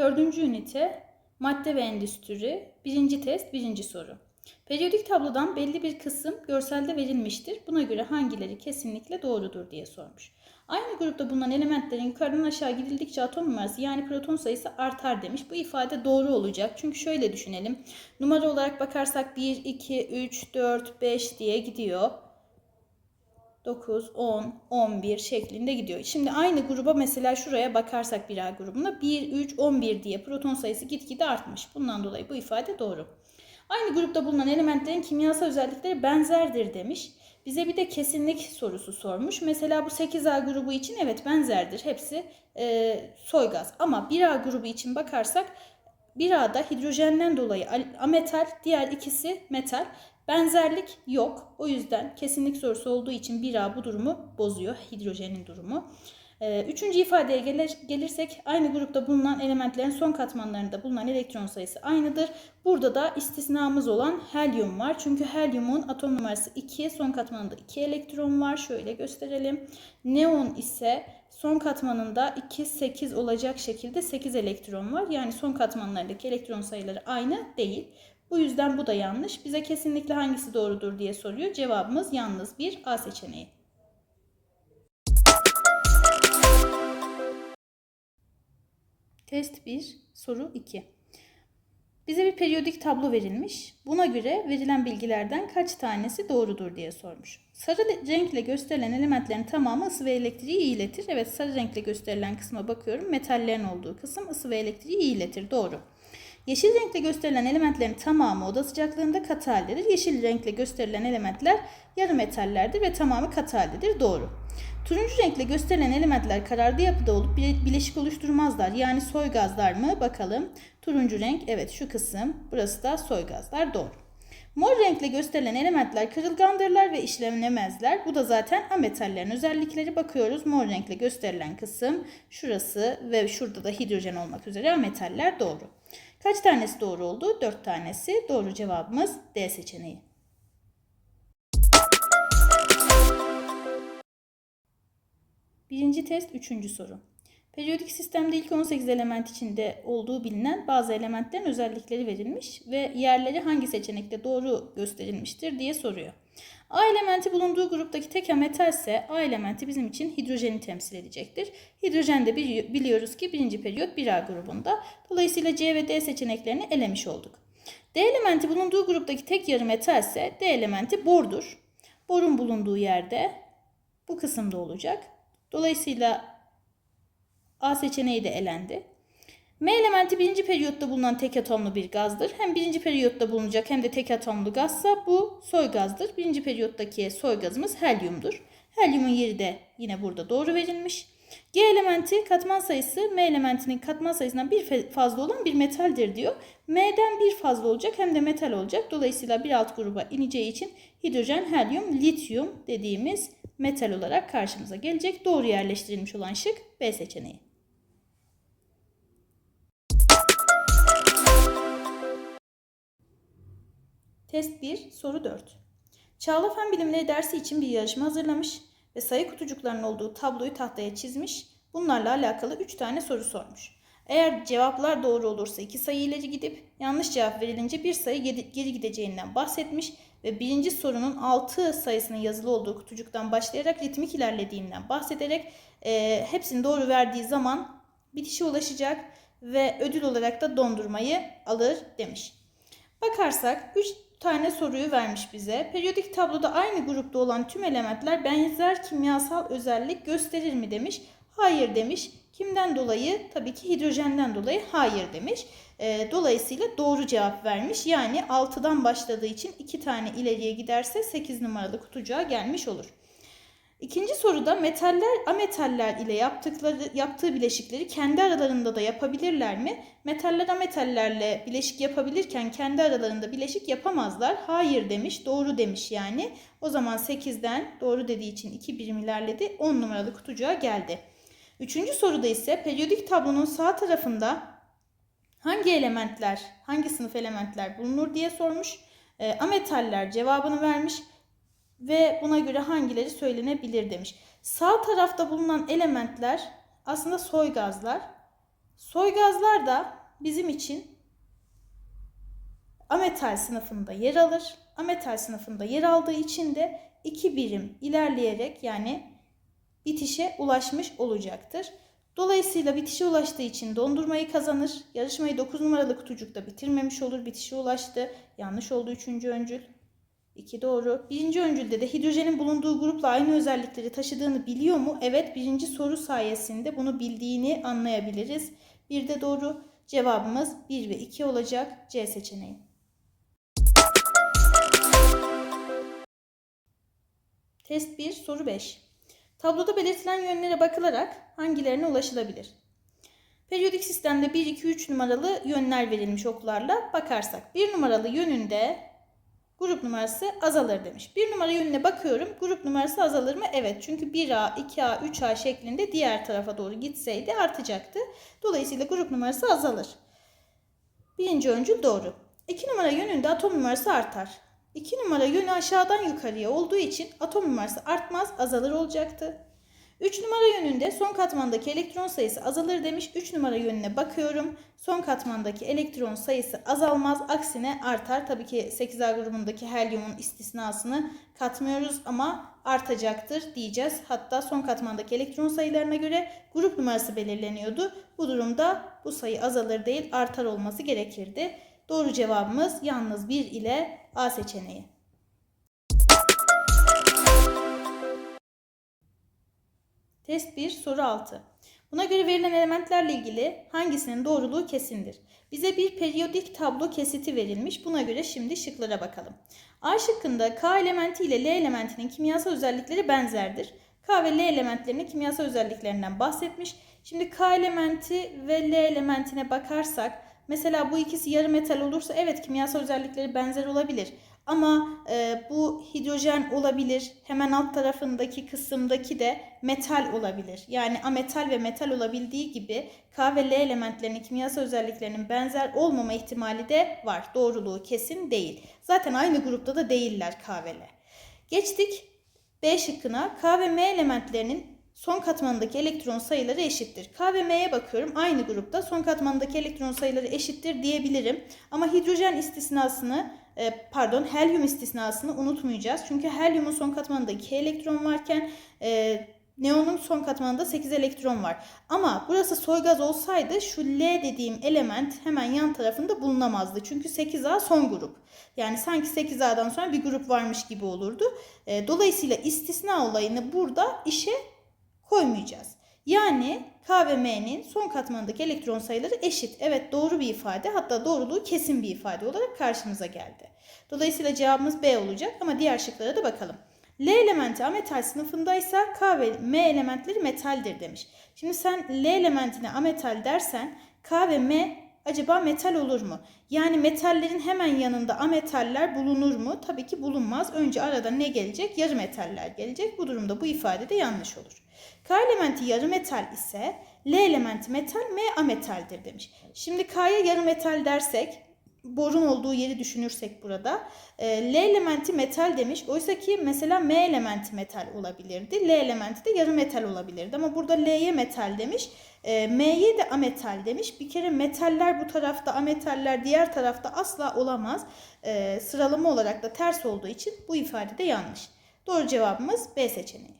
Dördüncü ünite madde ve endüstri. Birinci test, birinci soru. Periyodik tablodan belli bir kısım görselde verilmiştir. Buna göre hangileri kesinlikle doğrudur diye sormuş. Aynı grupta bulunan elementlerin yukarıdan aşağı gidildikçe atom numarası yani proton sayısı artar demiş. Bu ifade doğru olacak. Çünkü şöyle düşünelim. Numara olarak bakarsak 1, 2, 3, 4, 5 diye gidiyor. 9, 10, 11 şeklinde gidiyor. Şimdi aynı gruba mesela şuraya bakarsak bir A grubuna 1, 3, 11 diye proton sayısı gitgide artmış. Bundan dolayı bu ifade doğru. Aynı grupta bulunan elementlerin kimyasal özellikleri benzerdir demiş. Bize bir de kesinlik sorusu sormuş. Mesela bu 8A grubu için evet benzerdir. Hepsi e, soy gaz. Ama 1A grubu için bakarsak 1A'da hidrojenden dolayı ametal, diğer ikisi metal. Benzerlik yok. O yüzden kesinlik sorusu olduğu için 1A bu durumu bozuyor. Hidrojenin durumu. Ee, üçüncü ifadeye gelir, gelirsek aynı grupta bulunan elementlerin son katmanlarında bulunan elektron sayısı aynıdır. Burada da istisnamız olan helyum var. Çünkü helyumun atom numarası 2, son katmanında 2 elektron var. Şöyle gösterelim. Neon ise son katmanında 2, 8 olacak şekilde 8 elektron var. Yani son katmanlarındaki elektron sayıları aynı değil. Bu yüzden bu da yanlış. Bize kesinlikle hangisi doğrudur diye soruyor. Cevabımız yalnız bir A seçeneği. Test 1, soru 2. Bize bir periyodik tablo verilmiş. Buna göre verilen bilgilerden kaç tanesi doğrudur diye sormuş. Sarı renkle gösterilen elementlerin tamamı ısı ve elektriği iletir. Evet sarı renkle gösterilen kısma bakıyorum. Metallerin olduğu kısım ısı ve elektriği iletir. Doğru. Yeşil renkle gösterilen elementlerin tamamı oda sıcaklığında katı haldedir. Yeşil renkle gösterilen elementler yarı metallerdir ve tamamı katı haldedir. Doğru. Turuncu renkle gösterilen elementler kararlı yapıda olup bileşik oluşturmazlar. Yani soy gazlar mı? Bakalım. Turuncu renk evet şu kısım. Burası da soy gazlar. Doğru. Mor renkle gösterilen elementler kırılgandırlar ve işlenemezler. Bu da zaten ametallerin özellikleri. Bakıyoruz mor renkle gösterilen kısım şurası ve şurada da hidrojen olmak üzere ametaller doğru. Kaç tanesi doğru oldu? 4 tanesi. Doğru cevabımız D seçeneği. Birinci test, üçüncü soru. Periyodik sistemde ilk 18 element içinde olduğu bilinen bazı elementlerin özellikleri verilmiş ve yerleri hangi seçenekte doğru gösterilmiştir diye soruyor. A elementi bulunduğu gruptaki tek metal ise A elementi bizim için hidrojeni temsil edecektir. Hidrojen de biliyoruz ki birinci periyot 1A grubunda. Dolayısıyla C ve D seçeneklerini elemiş olduk. D elementi bulunduğu gruptaki tek yarı metal ise D elementi bordur. Borun bulunduğu yerde bu kısımda olacak. Dolayısıyla A seçeneği de elendi. M elementi birinci periyotta bulunan tek atomlu bir gazdır. Hem birinci periyotta bulunacak hem de tek atomlu gazsa bu soy gazdır. Birinci periyottaki soy gazımız helyumdur. Helyumun yeri de yine burada doğru verilmiş. G elementi katman sayısı M elementinin katman sayısından bir fazla olan bir metaldir diyor. M'den bir fazla olacak hem de metal olacak. Dolayısıyla bir alt gruba ineceği için hidrojen, helyum, lityum dediğimiz metal olarak karşımıza gelecek. Doğru yerleştirilmiş olan şık B seçeneği. Test 1, soru 4. Çağla Fen Bilimleri dersi için bir yarışma hazırlamış ve sayı kutucuklarının olduğu tabloyu tahtaya çizmiş. Bunlarla alakalı 3 tane soru sormuş. Eğer cevaplar doğru olursa 2 sayı ileri gidip yanlış cevap verilince bir sayı geri gideceğinden bahsetmiş ve birinci sorunun 6 sayısının yazılı olduğu kutucuktan başlayarak ritmik ilerlediğinden bahsederek e, hepsini doğru verdiği zaman bitişe ulaşacak ve ödül olarak da dondurmayı alır demiş. Bakarsak 3 tane soruyu vermiş bize. Periyodik tabloda aynı grupta olan tüm elementler benzer kimyasal özellik gösterir mi demiş. Hayır demiş. Kimden dolayı? Tabii ki hidrojenden dolayı hayır demiş. E, dolayısıyla doğru cevap vermiş. Yani 6'dan başladığı için 2 tane ileriye giderse 8 numaralı kutucuğa gelmiş olur. İkinci soruda metaller ametaller ile yaptıkları yaptığı bileşikleri kendi aralarında da yapabilirler mi? Metaller ametallerle bileşik yapabilirken kendi aralarında bileşik yapamazlar. Hayır demiş, doğru demiş yani. O zaman 8'den doğru dediği için 2 birim ilerledi. 10 numaralı kutucuğa geldi. Üçüncü soruda ise periyodik tablonun sağ tarafında hangi elementler, hangi sınıf elementler bulunur diye sormuş. E, ametaller cevabını vermiş ve buna göre hangileri söylenebilir demiş. Sağ tarafta bulunan elementler aslında soy gazlar. Soygazlar da bizim için ametal sınıfında yer alır. Ametal sınıfında yer aldığı için de iki birim ilerleyerek yani bitişe ulaşmış olacaktır. Dolayısıyla bitişe ulaştığı için dondurmayı kazanır. Yarışmayı 9 numaralı kutucukta bitirmemiş olur. Bitişe ulaştı. Yanlış oldu 3. öncül. 2 doğru. Birinci öncülde de hidrojenin bulunduğu grupla aynı özellikleri taşıdığını biliyor mu? Evet birinci soru sayesinde bunu bildiğini anlayabiliriz. Bir de doğru. Cevabımız 1 ve 2 olacak C seçeneği. Test 1 soru 5. Tabloda belirtilen yönlere bakılarak hangilerine ulaşılabilir? Periyodik sistemde 1, 2, 3 numaralı yönler verilmiş oklarla bakarsak. 1 numaralı yönünde grup numarası azalır demiş. 1 numara yönüne bakıyorum. Grup numarası azalır mı? Evet. Çünkü 1A, 2A, 3A şeklinde diğer tarafa doğru gitseydi artacaktı. Dolayısıyla grup numarası azalır. Birinci öncül doğru. 2 numara yönünde atom numarası artar. 2 numara yönü aşağıdan yukarıya olduğu için atom numarası artmaz, azalır olacaktı. 3 numara yönünde son katmandaki elektron sayısı azalır demiş. 3 numara yönüne bakıyorum. Son katmandaki elektron sayısı azalmaz. Aksine artar. Tabii ki 8A grubundaki helyumun istisnasını katmıyoruz ama artacaktır diyeceğiz. Hatta son katmandaki elektron sayılarına göre grup numarası belirleniyordu. Bu durumda bu sayı azalır değil artar olması gerekirdi. Doğru cevabımız yalnız 1 ile A seçeneği. Test 1 soru 6. Buna göre verilen elementlerle ilgili hangisinin doğruluğu kesindir? Bize bir periyodik tablo kesiti verilmiş. Buna göre şimdi şıklara bakalım. A şıkkında K elementi ile L elementinin kimyasal özellikleri benzerdir. K ve L elementlerinin kimyasal özelliklerinden bahsetmiş. Şimdi K elementi ve L elementine bakarsak mesela bu ikisi yarı metal olursa evet kimyasal özellikleri benzer olabilir. Ama e, bu hidrojen olabilir. Hemen alt tarafındaki kısımdaki de metal olabilir. Yani ametal ve metal olabildiği gibi K ve L elementlerinin kimyasal özelliklerinin benzer olmama ihtimali de var. Doğruluğu kesin değil. Zaten aynı grupta da değiller K ve L. Geçtik B şıkkına. K ve M elementlerinin son katmandaki elektron sayıları eşittir. K ve M'ye bakıyorum. Aynı grupta son katmandaki elektron sayıları eşittir diyebilirim. Ama hidrojen istisnasını e, pardon helyum istisnasını unutmayacağız. Çünkü helyumun son katmanında 2 elektron varken e, neonun son katmanında 8 elektron var. Ama burası soygaz olsaydı şu L dediğim element hemen yan tarafında bulunamazdı. Çünkü 8A son grup. Yani sanki 8A'dan sonra bir grup varmış gibi olurdu. E, dolayısıyla istisna olayını burada işe koymayacağız. Yani K ve M'nin son katmanındaki elektron sayıları eşit. Evet doğru bir ifade hatta doğruluğu kesin bir ifade olarak karşımıza geldi. Dolayısıyla cevabımız B olacak ama diğer şıklara da bakalım. L elementi ametal sınıfındaysa K ve M elementleri metaldir demiş. Şimdi sen L elementine ametal dersen K ve M acaba metal olur mu? Yani metallerin hemen yanında ametaller bulunur mu? Tabii ki bulunmaz. Önce arada ne gelecek? Yarı metaller gelecek. Bu durumda bu ifade de yanlış olur. K elementi yarı metal ise L elementi metal, M ametaldir demiş. Şimdi K'ya yarı metal dersek borun olduğu yeri düşünürsek burada e, L elementi metal demiş. Oysa ki mesela M elementi metal olabilirdi. L elementi de yarı metal olabilirdi. Ama burada L'ye metal demiş. E, M'ye de ametal demiş. Bir kere metaller bu tarafta, ametaller diğer tarafta asla olamaz. E, sıralama olarak da ters olduğu için bu ifade de yanlış. Doğru cevabımız B seçeneği.